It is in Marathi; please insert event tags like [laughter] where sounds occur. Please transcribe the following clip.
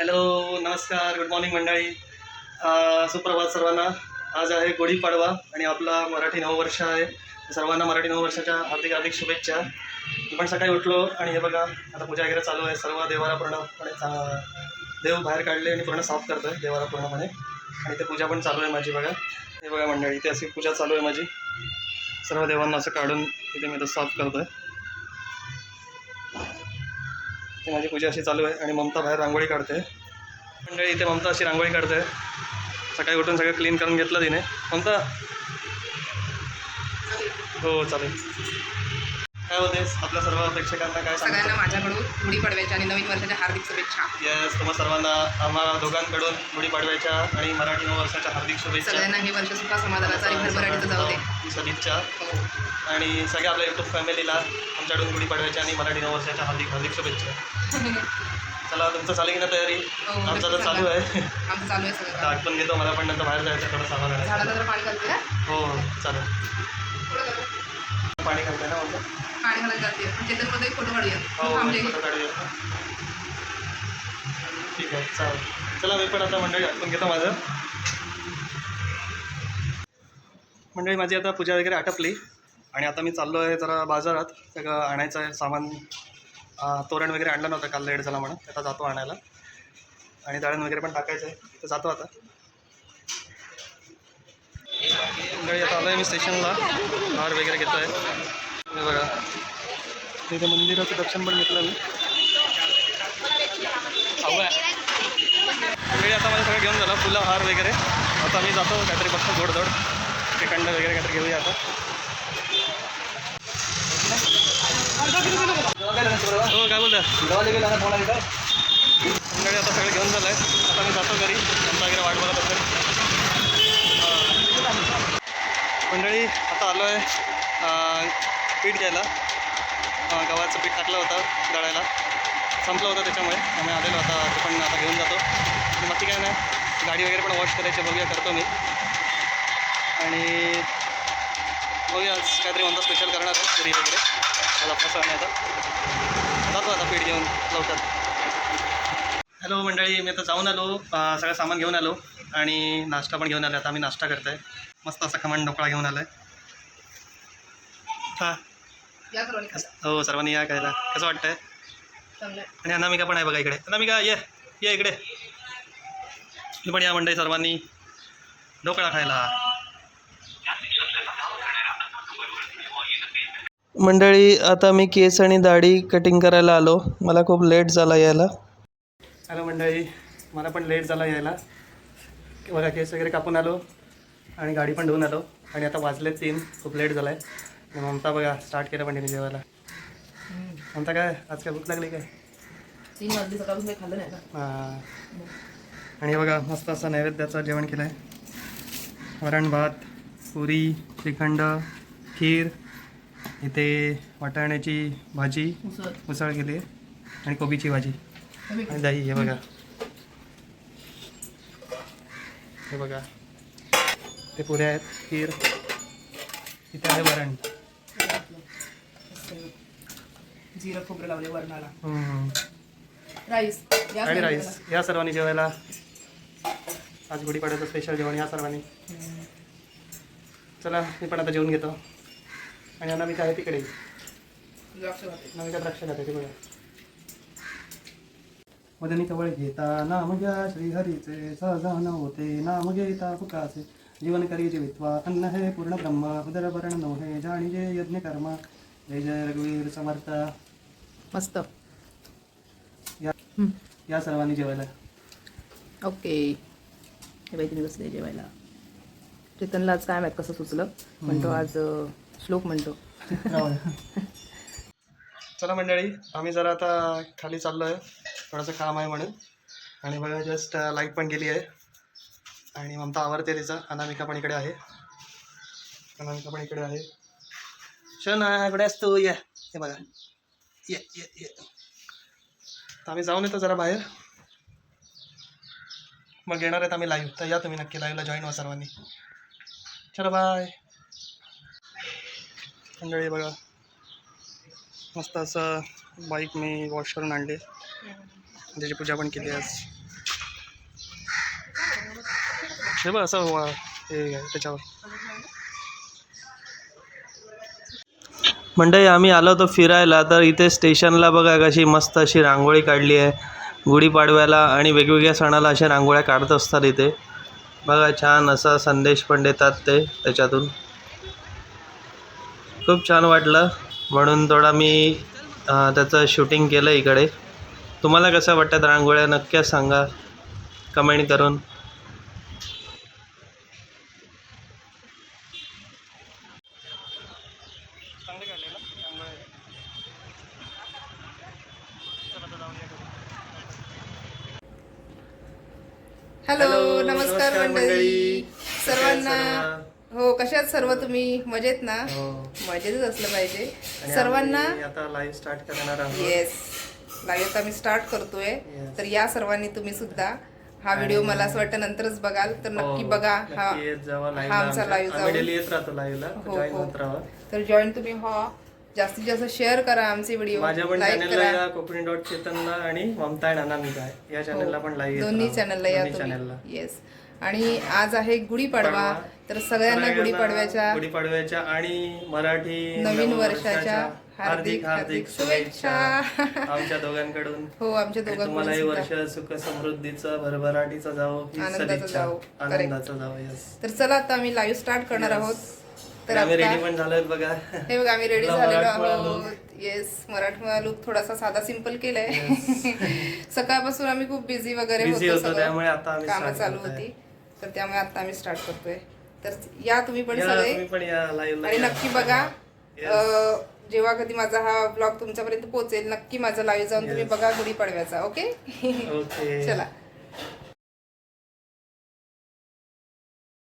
हॅलो नमस्कार गुड मॉर्निंग मंडळी. सुप्रभात सर्वांना. आज आहे गुढीपाडवा आणि आपला मराठी नववर्ष आहे. सर्वांना मराठी नववर्षाच्या हार्दिक हार्दिक शुभेच्छा. मी पण सकाळी उठलो आणि हे बघा आता पूजा वगैरे चालू आहे. सर्व देवाला पूर्णपणे देव बाहेर काढले आणि पूर्ण साफ करतोय देवाला पूर्णपणे आणि ते पूजा पण चालू आहे माझी बघा. हे बघा मंडळी इथे अशी पूजा चालू आहे माझी. सर्व देवांना असं काढून इथे मी तर साफ करतोय. ती माझी पूजा अशी चालू आहे आणि ममता बाहेर रांगोळी काढते. मंडळी इथे ममता अशी रांगोळी काढते. सकाळी उठून सगळं क्लीन करून घेतलं तिने. ममता. हो चालेल. काय होतेस आपल्या सर्व प्रेक्षकांना काय सगळ्यांना माझ्याकडून गुढीपाडव्याच्या आणि नवीन वर्षाच्या हार्दिक शुभेच्छा. येस तुम्हा सर्वांना आम्हा दोघांकडून गुढीपाडव्याच्या आणि मराठी नववर्षाच्या हार्दिक शुभेच्छा. सगळ्यांना हे वर्ष सुखा समाधानाचा आणि भरभराटीचं जाऊ दे. ही सदिच्छा. हो. आणि सगळ्या आपल्या युट्यूब फॅमिलीला आमच्याकडून गुढीपाडव्याच्या आणि मराठी नववर्षाच्या हार्दिक हार्दिक शुभेच्छा. चला तुमचं चालेल की ना तयारी? हो, आमचं तर चालू आहे. आमचं चालू आहे सगळं. आठवण घेतो मला पण नंतर बाहेर जायचं थोडं सामान आणायचं. झाडाला जर पाणी घालते हो चालेल. पाणी घालतंय ना म्हणतो पाणी घालायला जाते पण चेतनमध्ये फोटो काढूया. हो थांबले. ठीक आहे चालेल. चला मी पण आता मंडळी आठवून घेतो माझं. मंडळी माझी आता पूजा वगैरे आटपली. आणि आता मी चाललो आहे जरा बाजारात. सगळं आणायचं आहे सामान. तोरण वगैरे आणलं नव्हतं काल लेट झाला म्हणून. आता जातो आणायला. आणि दळण वगैरे पण टाकायचं आहे. तर जातो आता. मंडळी आता आलो आहे मी स्टेशनला. हार वगैरे घेतो आहे हे बघा. तिथे मंदिराचं दर्शन पण घेतलं मी. मंडळी आता माझं सगळं घेऊन झालं फुलं हार वगैरे. आता मी जातो काहीतरी बघतो जोडधोड श्रीखंड वगैरे काहीतरी घेऊया आता. हो काय बोलता? मंडळी आता सगळं घेऊन झालं आहे आता मी जातो घरी आमचा वगैरे वाट बघत असेल. मंडळी आता आलो आहे पीठ घ्यायला. गव्हाचं पीठ टाकलं होतं दळायला. संपलं होतं त्याच्यामुळे. आम्ही आलेलो आता ते पण आता घेऊन जातो. बाकी काय नाही. गाडी वगैरे पण वॉश करायची बघूया करतो मी. आणि बघूया काहीतरी म्हणता स्पेशल करणार आहे घरी वगैरे. मला प्रसन्न नाही आता. जातो आता पीठ घेऊन लवकर. हॅलो मंडळी. मी आता जाऊन आलो. सगळं सामान घेऊन आलो. आणि नाश्ता पण घेऊन आलो आता आम्ही नाश्ता करतोय. मस्त असा खमण ढोकळा घेऊन आलो आहे हां. या सर्वांनी खाल्लं. हो सर्वांनी या खायला. कसं वाटतंय. आणि अनामिका पण आहे बघा इकडे. अनामिका ये. ये इकडे. तुम्ही पण या मंडळी सर्वांनी ढोकळा खायला. मंडळी आता मी केस आणि दाढी कटिंग करायला आलो. मला खूप लेट झाला यायला. हॅलो मंडळी मला पण लेट झाला यायला. बघा केस वगैरे कापून आलो आणि गाडी पण धुवून आलो. आणि आता वाजले तीन. खूप लेट झाला आहे ममता बघा स्टार्ट केलं पण तिने जेवायला ममता काय आज काय भूक लागली काय? तीन वाजली सकाळपासून काही खाल्लं नाही ना हां. आणि हे बघा मस्त असं नैवेद्याचं जेवण केलं आहे वरण भात पुरी श्रीखंड खीर इथे वाटाण्याची भाजी उसळ. उसळ केली आहे. आणि कोबीची भाजी. आणि दही हे बघा. हे बघा. ते पुऱ्या आहेत खीर. इथे आहे वरण. जिरं खोबरं लावले वरणाला. राईस. या आणि सर्वांनी राईस. या सर्वांनी जेवायला. आज गुढीपाड्याचं स्पेशल जेवण या सर्वांनी. चला मी पण आता जेवून घेतो. आणि अनामिका आहे तिकडे. द्राक्ष घातले. अनामिका द्राक्ष खाते ते बघा. वदनी कवळ घेता नाम घ्या श्रीहरीचे. सहजान होते नाम घेता फुकाचे जीवन करी जीवित्वा अन्न हे पूर्ण ब्रह्म. उदर वरण नोहे जाणीजे यज्ञ कर्म. जय जय रघुवीर समर्थ. मस्त. या या सर्वांनी जेवायला. ओके. हे बाई तुम्ही बसले जेवायला. चेतनला आज काय माहीत कसं सुचलं. म्हणतो आज श्लोक म्हणतो. [laughs] चला मंडळी आम्ही जरा आता खाली चाललो आहे थोडंसं काम आहे म्हणून. आणि बघा जस्ट लाइट पण गेली आहे. आणि ममता आवडते तिचा अनामिका पण इकडे आहे. अनामिका पण इकडे आहे. शना असतो या. हे बघा. ये ये ये. आम्ही जाऊन येतो जरा बाहेर. मग येणार आहेत आम्ही लाईव्ह तर या तुम्ही नक्की लाईव्हला जॉईन व्हा सर्वांनी. चलो बाय मंडळी बघा. मस्त असं बाईक मी वॉश करून आणले. त्याची पूजा पण केली आज. हे बघ असं हे त्याच्यावर. मंडळी आम्ही आलो होतो फिरायला. तर इथे स्टेशनला बघा कशी मस्त अशी रांगोळी काढली आहे. गुढीपाडव्याला आणि वेगवेगळ्या सणाला अशा रांगोळ्या काढत असतात इथे. बघा छान असा संदेश पण देतात ते त्याच्यातून. खूप छान वाटलं. म्हणून थोडा मी त्याचं शूटिंग केलं इकडे. तुम्हाला कसं वाटतात रांगोळ्या नक्कीच सांगा. कमेंट करून. हॅलो नमस्कार मंडळी. सर्वांना हो कशात सर्व तुम्ही? मजेत ना? हो. मजेतच असलं पाहिजे. सर्वांना आम्ही आता लाईव्ह स्टार्ट करणार येस लाईव्ह आता मी स्टार्ट करतोय. तर या सर्वांनी तुम्ही सुद्धा हा व्हिडिओ मला असं वाटतं नंतरच बघाल. तर नक्की हो, बघा हा हा आमचा आम्ही जाऊ. येत राहतो लाईव्हला हो, हो. तर जॉईन तुम्ही व्हा. जास्तीत जास्त शेअर करा आमचे व्हिडिओ माझ्या पण लाईक चॅनलला करा. या कोकणी डॉट चेतनला आणि ममता या चॅनलला पण लाईव्ह हो. दोन्ही चॅनलला या चॅनलला येस आणि आज आहे गुढीपाडवा तर सगळ्यांना गुढीपाडव्याच्या गुढीपाडव्याच्या आणि मराठी नवीन वर्षाच्या हार्दिक हार्दिक शुभेच्छा. आमच्या दोघांकडून. हो आमच्या आणि तुम्हाला हे दोघांकडून वर्ष सुख समृद्धीचं भरभराटीचं जावं ही आनंदाचं. जावो. आनंदाचं जावं तर चला आता आम्ही लाईव्ह स्टार्ट करणार आहोत. तर आम्ही आता रेडी पण झालोय बघा. हे बघा आम्ही रेडी झालेलो आहोत. येस मराठमोळा लुक थोडासा साधा सिंपल केलाय. [laughs] सकाळपासून आम्ही खूप बिझी वगैरे होतो कामं चालू. होती. तर त्यामुळे आता आम्ही स्टार्ट करतोय. तर या तुम्ही पण सगळे. आणि नक्की बघा जेव्हा कधी माझा हा ब्लॉग तुमच्यापर्यंत पोहोचेल नक्की माझा लाईव्ह जाऊन तुम्ही. बघा गुढीपाडव्याचा ओके ओके [laughs] चला.